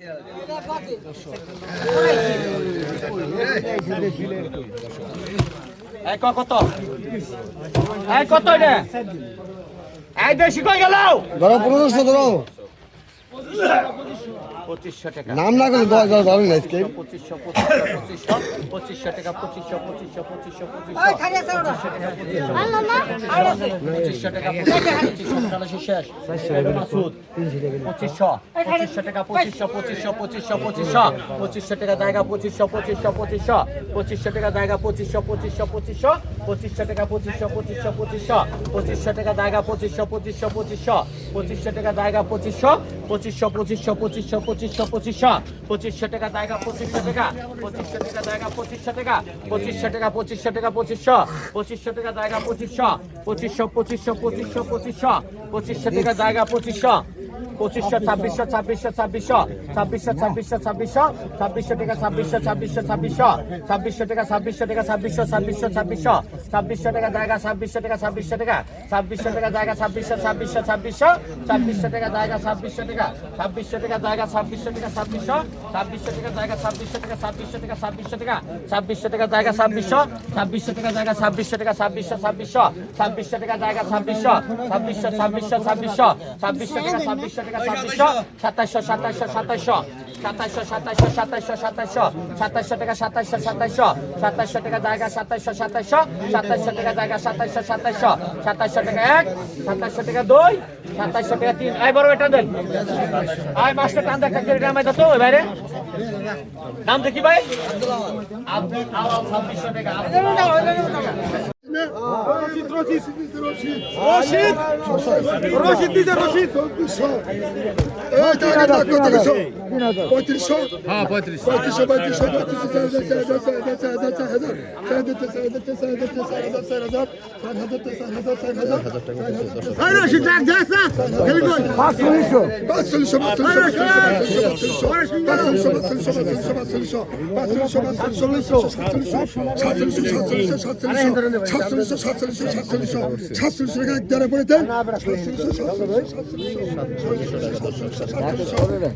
É cocotó. É o cotó, né? Aí deixa o goleiro. Agora pro Bruno, Sandrão. Posição, posição. পঁচিশশো টাকা নাম না করলে দশ দশ ধরো না আজকে পঁচিশশো পঁচিশশো পঁচিশশো পঁচিশশো টাকা পঁচিশশো পঁচিশশো পঁচিশশো পঁচিশশো টাকা পঁচিশশো পঁচিশশো শেষ মাসুদ পঁচিশশো পঁচিশশো টাকা পঁচিশশো পঁচিশশো পঁচিশশো পঁচিশশো পঁচিশশো টাকা জায়গা পঁচিশশো পঁচিশশো পঁচিশশো পঁচিশশো টাকা জায়গা পঁচিশশো পঁচিশশো পঁচিশশো পঁচিশশো টাকা পঁচিশশো পঁচিশশো পঁচিশশো পঁচিশশো টাকা জায়গা পঁচিশশো পঁচিশশো পঁচিশশো পঁচিশশো টাকা জায়গা পঁচিশশো পঁচিশশো পঁচিশশো পঁচিশশো পঁচিশশো পঁচিশশো। পঁচিশশো টাকা জায়গা, পঁচিশশো টাকা। পঁচিশশো টাকা জায়গা, পঁচিশশো টাকা। পঁচিশশো টাকা পঁচিশশো টাকা, পঁচিশশো। পঁচিশশো টাকা জায়গা, পঁচিশশো। পঁচিশশো পঁচিশশো পঁচিশশো পঁচিশশো। পঁচিশশো টাকা জায়গা, পঁচিশশো। পঁচিশশো ছাব্বিশশো ছাব্বিশশো ছাব্বিশশো ছাব্বিশশো ছাব্বিশশো ছাব্বিশশো ছাব্বিশশো টাকা ছাব্বিশশো ছাব্বিশশো ছাব্বিশশো ছাব্বিশশো টাকা ছাব্বিশশো টাকা ছাব্বিশশো ছাব্বিশশো ছাব্বিশশো ছাব্বিশশো টাকা জায়গা ছাব্বিশশো টাকা ছাব্বিশশো টাকা ছাব্বিশশো টাকা জায়গা ছাব্বিশশো ছাব্বিশশো ছাব্বিশশো ছাব্বিশশো টাকা জায়গা ছাব্বিশশো টাকা ছাব্বিশশো টাকা জায়গা ছাব্বিশশো টাকা ছাব্বিশশো ছাব্বিশশো টাকা জায়গা ছাব্বিশশো টাকা ছাব্বিশশো টাকা ছাব্বিশশো টাকা ছাব্বিশশো টাকা জায়গা ছাব্বিশশো ছাব্বিশশো টাকা জায়গা ছাব্বিশশো টাকা ছাব্বিশশো ছাব্বিশশো ছাব্বিশশো টাকা জায়গা ছাব্বিশশো ছাব্বিশশো ছাব্বিশশো ছাব্বিশশো ছাব্বিশশো টাকা ছাব্বিশশো টাকা ছাব্বিশশো সাতাশশো সাতাশশো সাতাশশো সাতাশশো সাতাশশো সাতাশশো সাতাশশো সাতাশশো টাকা সাতাশশো সাতাশশো সাতাশশো টাকা জায়গা সাতাশশো সাতাশশো সাতাশশো টাকা জায়গা সাতাশশো সাতাশশো সাতাশশো টাকা এক সাতাশশো টাকা দুই সাতাশশো টাকা তিন। আয় বড় এটা দেন। আয় মাস্টার টান দেখা করে নামাই তো ওই বাইরে নাম দেখি ভাই? ছাব্বিশশো টাকা রশিদ রশিদ রশিদ রশিদ দিতে রশিদ পঁয়ত্রিশশো হ্যাঁ পঁয়ত্রিশ পঁয়ত্রিশশো পঁয়ত্রিশশো পঁয়ত্রিশশো সাতচল্লিশশো সাতচল্লিশশো সাতচল্লিশশো সাতচল্লিশশো সাতচল্লিশশো সাতচল্লিশশো সাতচল্লিশশো সাতচল্লিশশো টাকা একদারে করে দেন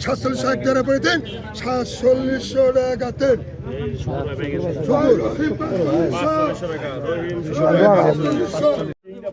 সাতচল্লিশশো একদারে করে দেন সাতচল্লিশশো টাকা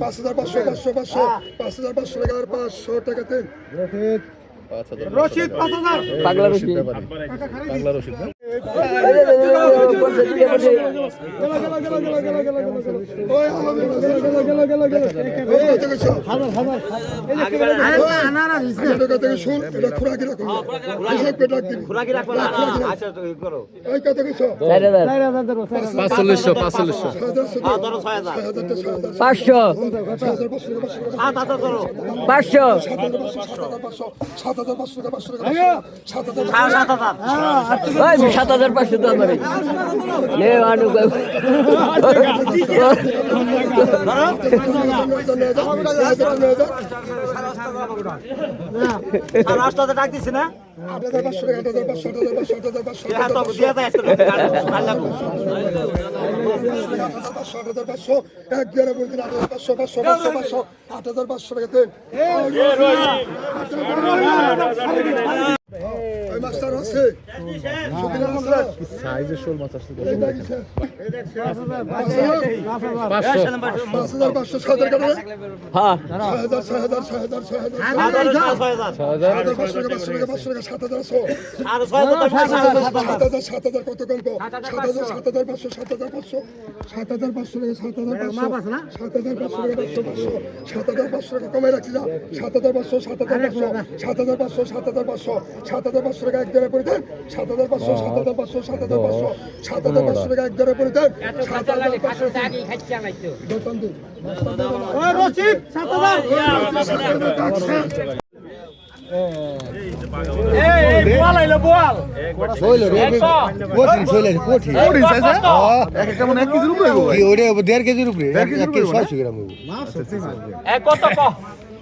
পাঁচ হাজার পাঁচশো পাঁচশো পাঁচশো পাঁচ হাজার পাঁচশো টাকা পাঁচশো টাকাতে রশিদ পাঁচ হাজার বাংলা রশিদ বাংলা রশিদ পাঁচশো। পাঁচশো। সাত হাজার। পাঁচশো টাকা পাঁচশো সাত হাজার পাঁচশো তো আমার দিছি না আট হাজার পাঁচশো টাকা সাত হাজার কত গল্প সাত হাজার সাত হাজার পাঁচশো সাত হাজার পাঁচশো সাত হাজার পাঁচশো টাকা সাত হাজার পাঁচশো সাত হাজার পাঁচশো টাকা পাঁচশো পাঁচশো সাত হাজার পাঁচশো টাকা কমে রাখছি না সাত হাজার পাঁচশো সাত হাজার পাঁচশো সাত হাজার পাঁচশো সাত হাজার পাঁচশো সাত হাজার পাঁচশো টাকা এক দরে পরিধান সাত হাজার পাঁচশো সাত হাজার পাঁচশো সাত হাজার পাঁচশো সাত হাজার পাঁচশো টাকা এক দরে পরিধান সাত হাজার পাঁচশো মানে এক কেজির উপরে এক কত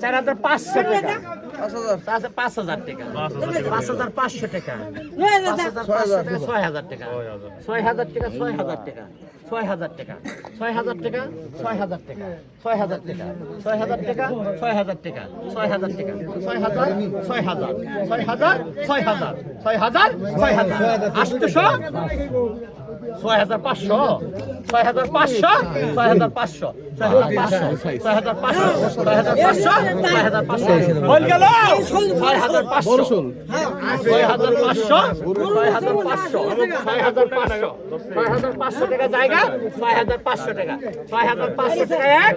চার হাজার পাঁচশো টাকা পাঁচ- পাঁচ হাজার টাকা পাঁচ হাজার পাঁচশো টাকা পাঁচ হাজার পাঁচশো টাকা, ছয় হাজার টাকা ছয় হাজার টাকা ছয় হাজার টাকা ছয় হাজার টাকা ছয় হাজার টাকা ছয় হাজার টাকা ছয় হাজার টাকা ছয় হাজার টাকা ছয় হাজার টাকা ছয় হাজার টাকা ছয় হাজার ছয় হাজার ছয় হাজার ছয় হাজার ছয় হাজার ছয় হাজার আটশো ছয় হাজার পাঁচশো ছয় হাজার পাঁচশো ছয় হাজার পাঁচশো ছয় হাজার পাঁচশো ছয় হাজার পাঁচশো ছয় হাজার পাঁচশো ছয় হাজার পাঁচশো ছয় হাজার পাঁচশো ছয় হাজার পাঁচশো ছয় হাজার পাঁচশো ছয় হাজার পাঁচশো টাকা জায়গা ছয় হাজার পাঁচশো টাকা ছয় হাজার পাঁচশো টাকা এক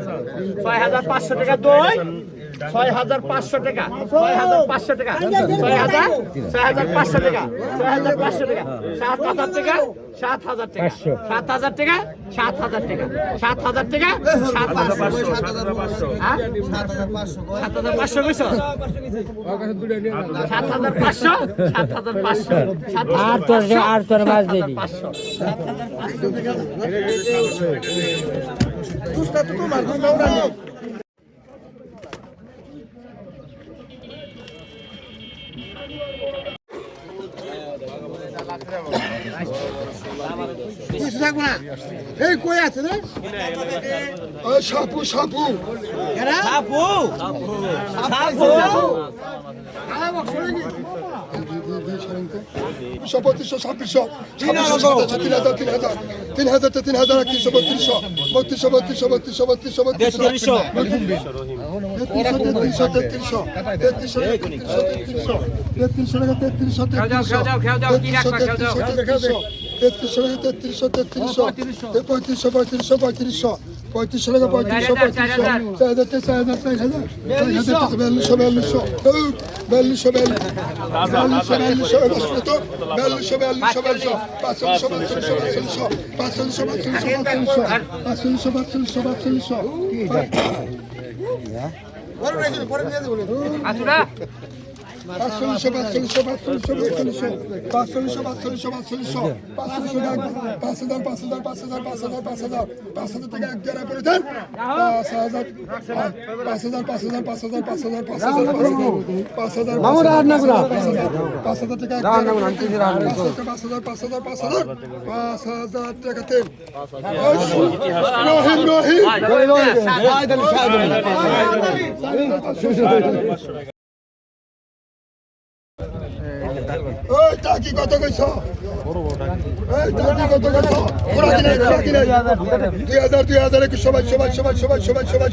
ছয় হাজার পাঁচশো টাকা দুই ছয় হাজার পাঁচশো টাকা ছয় হাজার পাঁচশো টাকা ছয় হাজার ছয় হাজার পাঁচশো টাকা ছয় হাজার পাঁচশো টাকা সাত হাজার টাকা সাত হাজার টাকা সাত হাজার টাকা সাত হাজার টাকা সাত হাজার টাকা সাত হাজার পাঁচশো হ্যাঁ? সাত হাজার পাঁচশো কইছো সাত হাজার পাঁচশো সাত হাজার পাঁচশো সাত আর তোর আর তোর মাছ দিয়ে দিই পাঁচশো এই কই আছে রে ওই সাপু সাপু দুশো পঁচিশশো ছাব্বিশশো ছাব্বিশশো তিন হাজার তিন হাজার তিন হাজার তিন হাজার একত্রিশশো বত্রিশশো বত্রিশশো বত্রিশশো বত্রিশশো বত্রিশশো বত্রিশশো তেত্রিশশো তেত্রিশশো তেত্রিশশো তেত্রিশশো তেত্রিশশো টাকা তেত্রিশশো তেত্রিশশো তেত্রিশশো টাকা তেত্রিশশো তেত্রিশশো পঁয়ত্রিশশো পঁয়ত্রিশশো পঁয়ত্রিশশো পঁয়ত্রিশশো টাকা পঁয়ত্রিশশো পঁয়ত্রিশশো চার হাজার চার হাজার চার হাজার চার হাজার বিয়াল্লিশশো বিয়াল্লিশশো বিয়াল্লিশশো বিয়াল্লিশশো বিয়াল্লিশশো বিয়াল্লিশশো বিয়াল্লিশশো বিয়াল্লিশশো পাঁচচল্লিশশো পাঁচচল্লিশশো পাঁচচল্লিশশো পাঁচচল্লিশশো পাঁচচল্লিশশো পাঁচচল্লিশশো পাঁচচল্লিশশো পাঁচচল্লিশশো পাঁচচল্লিশশো পাঁচচল্লিশশো পাঁচচল্লিশশো পাঁচচল্লিশশো পাঁচচল্লিশশো পাঁচচল্লিশশো পাঁচ হাজার পাঁচ হাজার পাঁচ হাজার পাঁচ হাজার পাঁচ হাজার পাঁচ হাজার টাকা এক দেড় করে দেন পাঁচ হাজার পাঁচ হাজার পাঁচ হাজার পাঁচ হাজার পাঁচ হাজার পাঁচ হাজার পাঁচ হাজার পাঁচ হাজার পাঁচ হাজার টাকা। পাঁচ হাজার পাঁচ হাজার পাঁচ হাজার পাঁচ হাজার টাকা তিন রহিম রহিম টাকি কত কইছ? টাকি দুই হাজার দুই হাজার একুশ সবাই সবাই সবাই সবাই সবাই সবাই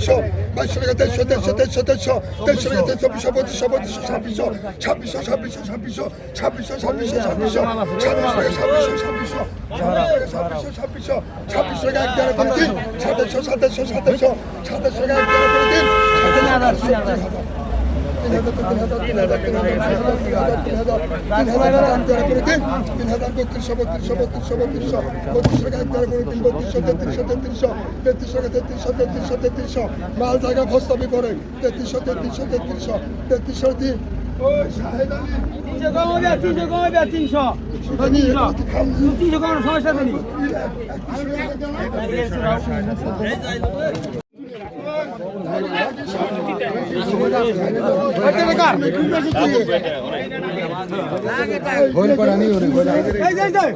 বাইশশো টাকা, তেইশশো তেইশশো তেইশশো তেইশশো। তেইশশো টাকা তেইশ চব্বিশশো পঁচিশশো পঁচিশশো, ছাব্বিশশো। ছাব্বিশশো ছাব্বিশশো ছাব্বিশশো ছাব্বিশশো ছাব্বিশশো ছাব্বিশশো। ছাব্বিশশো ছাব্বিশশো ছাব্বিশশো। ছাব্বিশশো ছাব্বিশশো টাকা, এক দেড় করে দিন। সাতাশশো সাতাশশো সাতাশশো। সাতাশশো টাকা তিন তিন হাজার বত্রিশশো বত্রিশশো বত্রিশশো বত্রিশশো বত্রিশশো একতার করে তিন বত্রিশশো তেত্রিশশো তেত্রিশশো তেত্রিশশো তেত্রিশশো তেত্রিশশো তেত্রিশশো মাল জায়গা ভস্তাবি করে তেত্রিশশো তেত্রিশশো তেত্রিশশো তেত্রিশশো তিন তিনশো সমস্যা নেই ਅੱਡੇ ਦੇ ਘਰ। ਦੇਖੀ ਤੁਸੀਂ গোল করা নেই ওরে গোল এই যাই যাই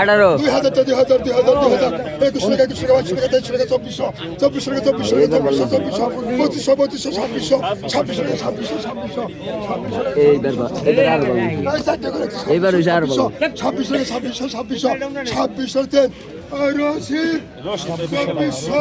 আঠারো। দুই হাজার দুই হাজার দুই হাজার দুই হাজার। একুশ টাকা একুশ টাকা, চব্বিশশো। চব্বিশশো টাকা চব্বিশ টাকা চব্বিশশো চব্বিশশো পঁচিশশো পঁচিশশো ছাব্বিশশো ছাব্বিশশো টাকা ছাব্বিশশো ছাব্বিশশো এইবার ছাব্বিশ আর ছাব্বিশশো ছাব্বিশশো ছাব্বিশশো তেল আর ছাব্বিশশো